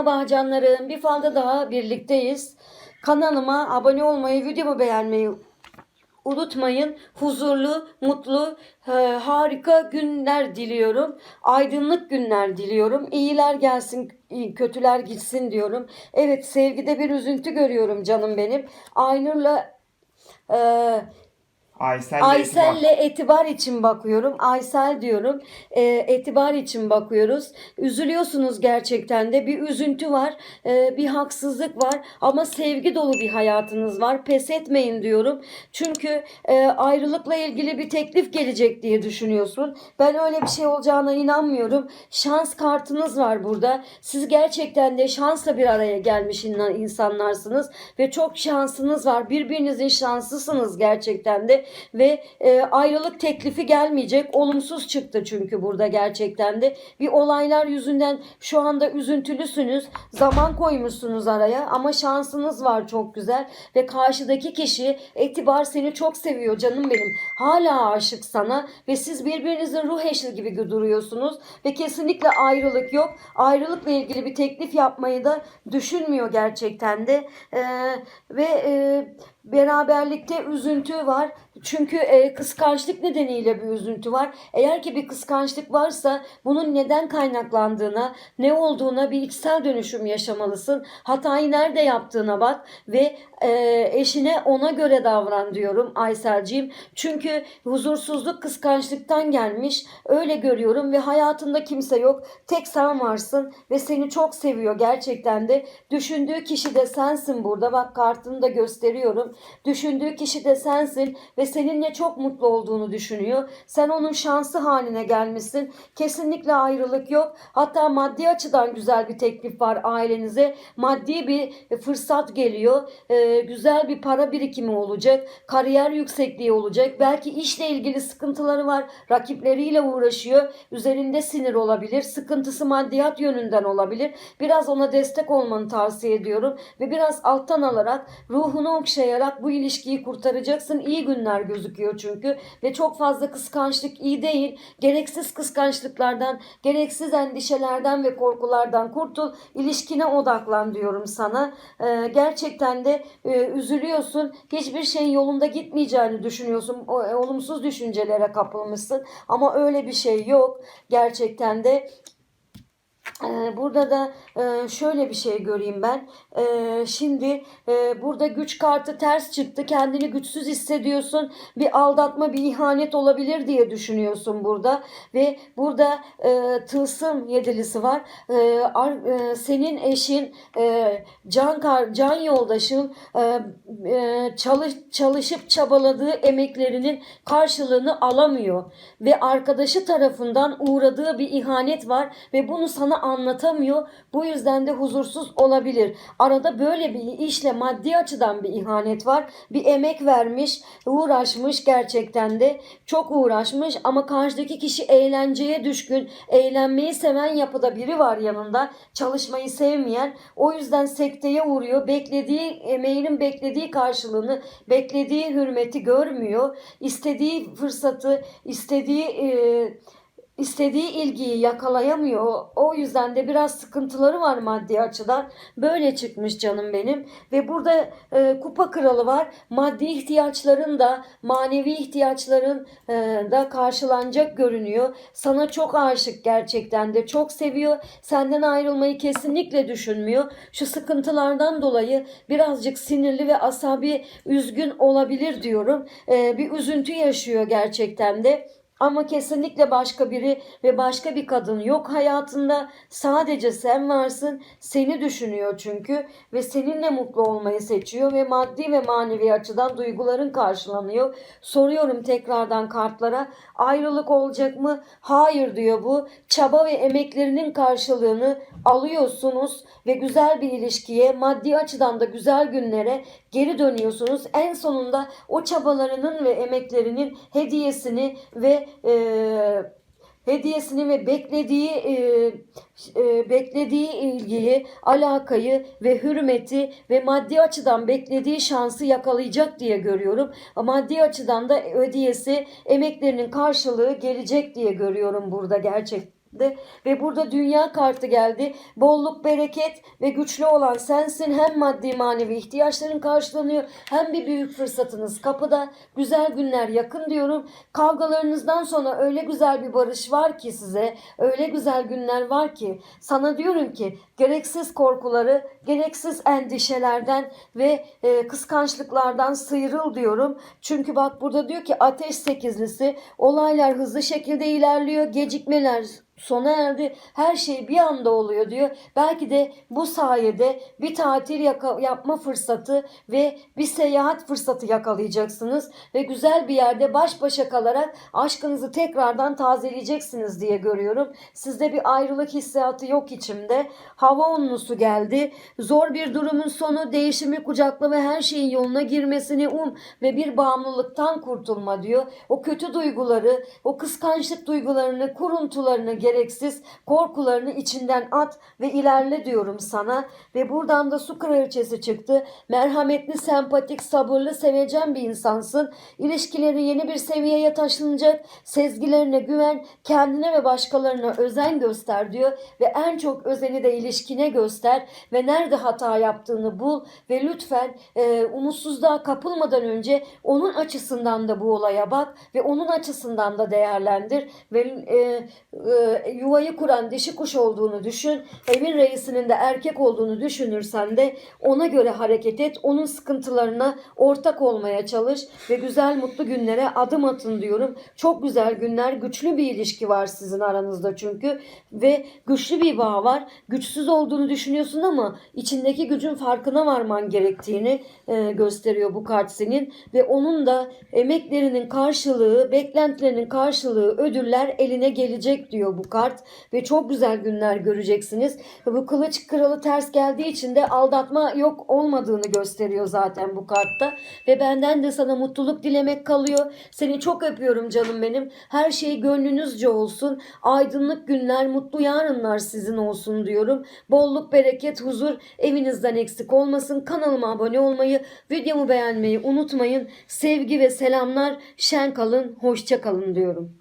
Merhaba canlarım. Bir falda daha birlikteyiz. Kanalıma abone olmayı, videomu beğenmeyi unutmayın. Huzurlu, mutlu, e, harika günler diliyorum. Aydınlık günler diliyorum. İyiler gelsin, kötüler gitsin diyorum. Evet sevgide bir üzüntü görüyorum canım benim. Aynur'la e, Aysel Aysel'le etibar için bakıyorum. Aysel diyorum. E, etibar için bakıyoruz. Üzülüyorsunuz gerçekten de. Bir üzüntü var. e, bir haksızlık var. Ama sevgi dolu bir hayatınız var. Pes etmeyin diyorum. Çünkü e, ayrılıkla ilgili bir teklif gelecek diye düşünüyorsun. Ben öyle bir şey olacağına inanmıyorum. Şans kartınız var burada. Siz gerçekten de şansla bir araya gelmiş in- insanlarsınız. Ve çok şansınız var. Birbirinizin şanslısınız gerçekten de ve e, ayrılık teklifi gelmeyecek. Olumsuz çıktı çünkü burada gerçekten de. Bir olaylar yüzünden şu anda üzüntülüsünüz. Zaman koymuşsunuz araya ama şansınız var çok güzel ve karşıdaki kişi etibar seni çok seviyor canım benim. Hala aşık sana ve siz birbirinizin ruh eşi gibi duruyorsunuz ve kesinlikle ayrılık yok. Ayrılıkla ilgili bir teklif yapmayı da düşünmüyor gerçekten de. Ee, ve e, beraberlikte üzüntü var. Çünkü e, kıskançlık nedeniyle bir üzüntü var. Eğer ki bir kıskançlık varsa bunun neden kaynaklandığına, ne olduğuna bir içsel dönüşüm yaşamalısın. Hatayı nerede yaptığına bak ve e, eşine ona göre davran diyorum Ayselciğim. Çünkü huzursuzluk kıskançlıktan gelmiş. Öyle görüyorum ve hayatında kimse yok. Tek sen varsın ve seni çok seviyor gerçekten de. Düşündüğü kişi de sensin burada. Bak kartını da gösteriyorum. Düşündüğü kişi de sensin ve seninle çok mutlu olduğunu düşünüyor. Sen onun şansı haline gelmişsin. Kesinlikle ayrılık yok. Hatta maddi açıdan güzel bir teklif var ailenize. Maddi bir fırsat geliyor. Ee, güzel bir para birikimi olacak. Kariyer yüksekliği olacak. Belki işle ilgili sıkıntıları var. Rakipleriyle uğraşıyor. Üzerinde sinir olabilir. Sıkıntısı maddiyat yönünden olabilir. Biraz ona destek olmanı tavsiye ediyorum. Ve biraz alttan alarak ruhunu okşayarak bu ilişkiyi kurtaracaksın. İyi günler gözüküyor çünkü. Ve çok fazla kıskançlık iyi değil. Gereksiz kıskançlıklardan, gereksiz endişelerden ve korkulardan kurtul. İlişkine odaklan diyorum sana. Ee, gerçekten de e, üzülüyorsun. Hiçbir şeyin yolunda gitmeyeceğini düşünüyorsun. O, e, olumsuz düşüncelere kapılmışsın. Ama öyle bir şey yok. Gerçekten de Burada da e, şöyle bir şey göreyim ben. Ee, Şimdi e, burada güç kartı ters çıktı. Kendini güçsüz hissediyorsun. Bir aldatma, bir ihanet olabilir diye düşünüyorsun burada. Ve burada e, tılsım yedilisi var. E, ar- e, Senin eşin, can, can yoldaşın çalış, çalışıp çabaladığı emeklerinin karşılığını alamıyor. Ve arkadaşı tarafından uğradığı bir ihanet var ve bunu sana anlatamıyor. Bu yüzden de huzursuz olabilir. Arada böyle bir işle maddi açıdan bir ihanet var. Bir emek vermiş, uğraşmış gerçekten de. Çok uğraşmış ama karşıdaki kişi eğlenceye düşkün, eğlenmeyi seven yapıda biri var yanında. Çalışmayı sevmeyen. O yüzden sekteye uğruyor. Beklediği emeğinin beklediği karşılığını, beklediği hürmeti görmüyor. İstediği fırsatı, istediği e, istediği ilgiyi yakalayamıyor. O yüzden de biraz sıkıntıları var maddi açıdan. Böyle çıkmış canım benim. Ve burada e, kupa kralı var. Maddi ihtiyaçların da manevi ihtiyaçların e, da karşılanacak görünüyor. Sana çok aşık gerçekten de. Çok seviyor. Senden ayrılmayı kesinlikle düşünmüyor. Şu sıkıntılardan dolayı birazcık sinirli ve asabi, üzgün olabilir diyorum. E, bir üzüntü yaşıyor gerçekten de. Ama kesinlikle başka biri ve başka bir kadın yok hayatında. Sadece sen varsın. Seni düşünüyor çünkü ve seninle mutlu olmayı seçiyor ve maddi ve manevi açıdan duyguların karşılanıyor. Soruyorum tekrardan kartlara. Ayrılık olacak mı? Hayır diyor bu. Çaba ve emeklerinin karşılığını alıyorsunuz ve güzel bir ilişkiye, maddi açıdan da güzel günlere geri dönüyorsunuz. En sonunda o çabalarının ve emeklerinin hediyesini ve e, hediyesini ve beklediği e, e, beklediği ilgiyi, alakayı ve hürmeti ve maddi açıdan beklediği şansı yakalayacak diye görüyorum. Maddi açıdan da hediyesi, emeklerinin karşılığı gelecek diye görüyorum burada gerçek ve burada dünya kartı geldi. Bolluk, bereket ve güçlü olan sensin. Hem maddi manevi ihtiyaçların karşılanıyor hem bir büyük fırsatınız kapıda. Güzel günler yakın diyorum. Kavgalarınızdan sonra öyle güzel bir barış var ki size. Öyle güzel günler var ki sana diyorum ki gereksiz korkuları, gereksiz endişelerden ve e, kıskançlıklardan sıyrıl diyorum. Çünkü bak burada diyor ki ateş sekizlisi olaylar hızlı şekilde ilerliyor. Gecikmeler sona erdi. Her şey bir anda oluyor diyor. Belki de bu sayede bir tatil yapma fırsatı ve bir seyahat fırsatı yakalayacaksınız ve güzel bir yerde baş başa kalarak aşkınızı tekrardan tazeleyeceksiniz diye görüyorum. Sizde bir ayrılık hissiyatı yok içimde. Hava onlusu geldi. Zor bir durumun sonu değişimi kucakla ve her şeyin yoluna girmesini um ve bir bağımlılıktan kurtulma diyor. O kötü duyguları, o kıskançlık duygularını, kuruntularını, gereksiz korkularını içinden at ve ilerle diyorum sana. Ve buradan da su kraliçesi çıktı. Merhametli, sempatik, sabırlı, sevecen bir insansın. İlişkileri yeni bir seviyeye taşınacak. Sezgilerine güven, kendine ve başkalarına özen göster diyor. Ve en çok özeni de ilişkine göster ve nerede hata yaptığını bul ve lütfen e, umutsuzluğa kapılmadan önce onun açısından da bu olaya bak ve onun açısından da değerlendir ve e, e, yuvayı kuran dişi kuş olduğunu düşün. Evin reisinin de erkek olduğunu düşünürsen de ona göre hareket et. Onun sıkıntılarına ortak olmaya çalış ve güzel mutlu günlere adım atın diyorum. Çok güzel günler, güçlü bir ilişki var sizin aranızda çünkü ve güçlü bir bağ var. Güçsüz olduğunu düşünüyorsun ama içindeki gücün farkına varman gerektiğini e, gösteriyor bu kart senin ve onun da emeklerinin karşılığı, beklentilerinin karşılığı, ödüller eline gelecek diyor bu kart ve çok güzel günler göreceksiniz. Bu kılıç kralı ters geldiği için de aldatma yok olmadığını gösteriyor zaten bu kartta ve benden de sana mutluluk dilemek kalıyor. Seni çok öpüyorum canım benim. Her şey gönlünüzce olsun. Aydınlık günler, mutlu yarınlar sizin olsun diyorum. Bolluk, bereket, huzur evinizden eksik olmasın. Kanalıma abone olmayı, videomu beğenmeyi unutmayın. Sevgi ve selamlar. Şen kalın, hoşça kalın diyorum.